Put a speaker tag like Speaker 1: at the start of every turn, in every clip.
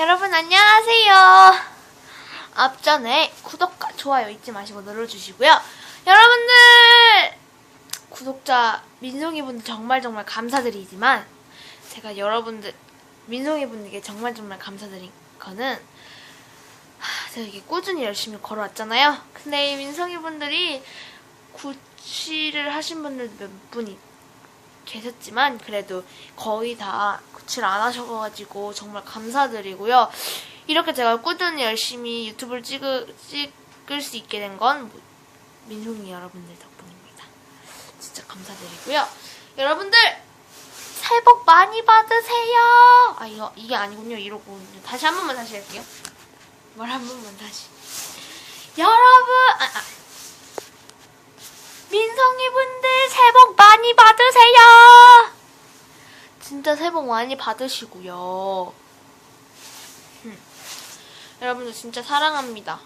Speaker 1: 여러분 안녕하세요. 앞전에 구독과 좋아요 잊지 마시고 눌러주시고요. 여러분들 구독자 민송이 분들 정말 정말 감사드리지만 제가 여러분들 민송이 분들께 정말 정말 감사드린 거는 하, 제가 이게 꾸준히 열심히 걸어왔잖아요. 근데 이 민송이 분들이 구취를 하신 분들 몇 분이 계셨지만 그래도 거의 다 구취를 안 하셔가지고 정말 감사드리고요. 이렇게 제가 꾸준히 열심히 유튜브를 찍을, 찍을 수 있게 된 건 민송이 여러분들 덕분입니다. 진짜 감사드리고요. 여러분들 새해 복 많이 받으세요. 아 이거 이게 아니군요. 이러고 다시 한 번만 다시 할게요. 뭘 한 번만 다시. 여러분 아, 아. 민성이 분들 새해 복 많이 받으세요. 진짜 새해 복 많이 받으시고요. 음. 여러분들 진짜 사랑합니다.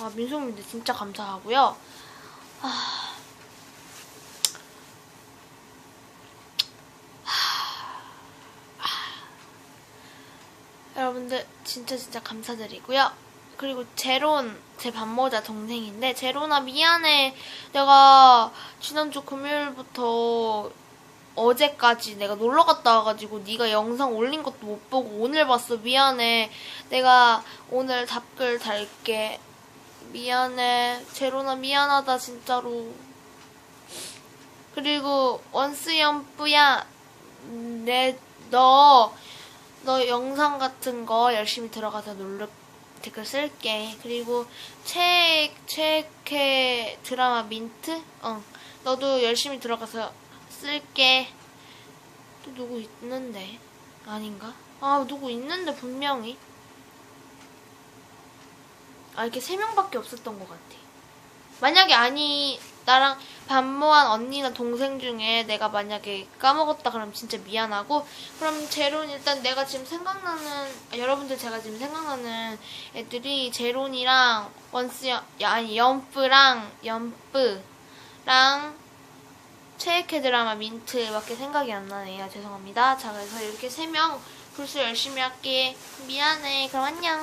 Speaker 1: 아, 분들 진짜 감사하고요. 아. 여러분들 진짜 진짜 감사드리고요. 그리고 제론 제 반모자 동생인데 제론아 미안해. 내가 지난주 금요일부터 어제까지 내가 놀러 갔다 와가지고 네가 영상 올린 것도 못 보고 오늘 봤어. 미안해. 내가 오늘 답글 달게. 미안해. 제론아 미안하다 진짜로. 그리고 원스 연뿌야 내너 너 영상 같은 거 열심히 들어가서 놀러 댓글 쓸게. 그리고 책, 책회 드라마 민트? 응. 너도 열심히 들어가서 쓸게. 또 누구 있는데? 아닌가? 아, 누구 있는데, 분명히. 아, 이렇게 세 명밖에 없었던 것 같아. 만약에 아니, 나랑 반모한 언니나 동생 중에 내가 만약에 까먹었다 그러면 진짜 미안하고 그럼 제론 일단 내가 지금 생각나는 아, 여러분들 제가 지금 생각나는 애들이 제론이랑 원스 연, 야, 아니 연프랑 연프랑 최애캐 드라마 민트밖에 생각이 안 나네요. 죄송합니다. 자 그래서 이렇게 세 명 불수 열심히 할게. 미안해. 그럼 안녕